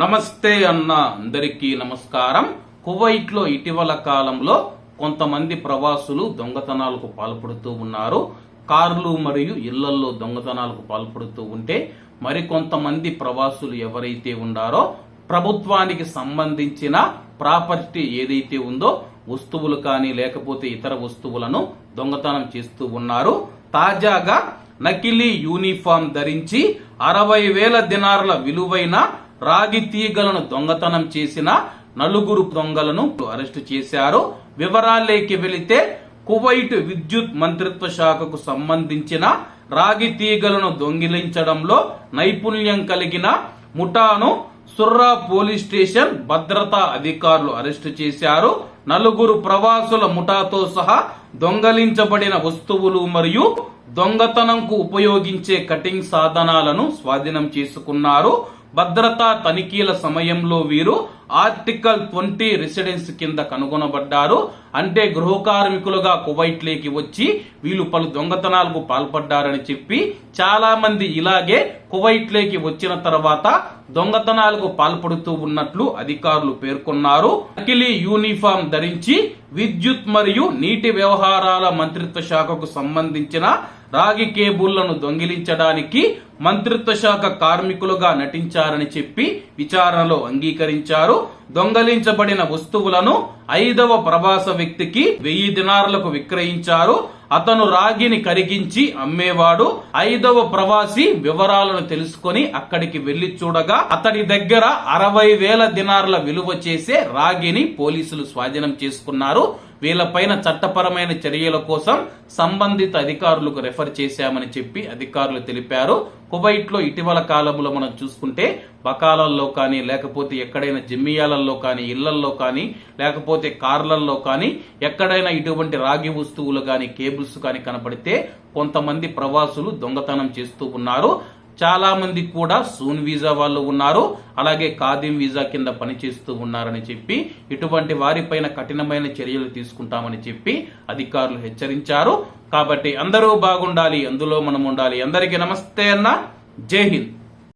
నమస్తే అన్న అందరికీ నమస్కారం. కువైట్లో ఇటీవల కాలంలో కొంతమంది ప్రవాసులు దొంగతనాలకు పాల్పడుతూ ఉన్నారు. కార్లు మరియు ఇళ్ళల్లో దొంగతనాలకు పాల్పడుతూ ఉంటే మరికొంతమంది ప్రవాసులు ఎవరైతే ఉన్నారో ప్రభుత్వానికి సంబంధించిన ప్రాపర్టీ ఏదైతే ఉందో వస్తువులు కానీ లేకపోతే ఇతర వస్తువులను దొంగతనం చేస్తూ ఉన్నారు. తాజాగా నకిలీ యూనిఫామ్ ధరించి అరవై వేల దినారుల విలువైన రాగి తీగలను దొంగతనం చేసిన నలుగురు దొంగలను అరెస్టు చేశారు. వివరాలేకి వెళితే కువైట్ విద్యుత్ మంత్రిత్వ శాఖకు సంబంధించిన రాగి తీగలను దొంగిలించడంలో నైపుణ్యం కలిగిన ముఠాను సుర్రా పోలీస్ స్టేషన్ భద్రతా అధికారులు అరెస్టు చేశారు. నలుగురు ప్రవాసుల ముఠాతో సహా దొంగలించబడిన వస్తువులు మరియు దొంగతనంకు ఉపయోగించే కటింగ్ సాధనాలను స్వాధీనం చేసుకున్నారు. భద్రతా తనిఖీల సమయంలో వీరు ఆర్టికల్ ట్వంటీ రెసిడెన్స్ కింద కనుగొనబడ్డారు. అంటే గృహ కార్మికులుగా కువైట్లోకి వచ్చి వీళ్ళు పలు దొంగతనాలకు పాల్పడ్డారని చెప్పి చాలా మంది ఇలాగే కువైట్లోకి వచ్చిన తర్వాత దొంగతనాలకు పాల్పడుతూ ఉన్నట్లు అధికారులు పేర్కొన్నారు. నకిలీ యూనిఫామ్ ధరించి విద్యుత్ మరియు నీటి వ్యవహారాల మంత్రిత్వ శాఖకు సంబంధించిన రాగి కేబుల్లను దొంగిలించడానికి మంత్రిత్వ శాఖ కార్మికులుగా నటించారని చెప్పి విచారణలో అంగీకరించారు. దొంగలించబడిన వస్తువులను ఐదవ ప్రవాస వ్యక్తికి వెయ్యి దినారులకు విక్రయించారు. అతను రాగిని కరిగించి అమ్మేవాడు. ఐదవ ప్రవాసి వివరాలను తెలుసుకొని అక్కడికి వెళ్ళి చూడగా అతడి దగ్గర అరవై వేల దినార్ల విలువ చేసే రాగిని పోలీసులు స్వాధీనం చేసుకున్నారు. వీళ్ళపైన చట్టపరమైన చర్యల కోసం సంబంధిత అధికారులకు రెఫర్ చేశామని చెప్పి అధికారులు తెలిపారు. కువైట్లో ఇటీవల కాలంలో మనం చూసుకుంటే బకాలల్లో కానీ లేకపోతే ఎక్కడైనా జిమ్మియాలల్లో కానీ ఇళ్ళల్లో కానీ లేకపోతే కార్లల్లో కానీ ఎక్కడైనా ఇటువంటి రాగి వస్తువులు కానీ కేబుల్స్ కానీ కనపడితే కొంతమంది ప్రవాసులు దొంగతనం చేస్తూ ఉన్నారు. చాలా మంది కూడా సూన్ వీసా వాళ్ళు ఉన్నారు. అలాగే ఖాదీం వీసా కింద పనిచేస్తూ ఉన్నారని చెప్పి ఇటువంటి వారిపైన కఠినమైన చర్యలు తీసుకుంటామని చెప్పి అధికారులు హెచ్చరించారు. కాబట్టి అందరూ బాగుండాలి అందులో మనం ఉండాలి. అందరికీ నమస్తే అన్న. జై హింద్.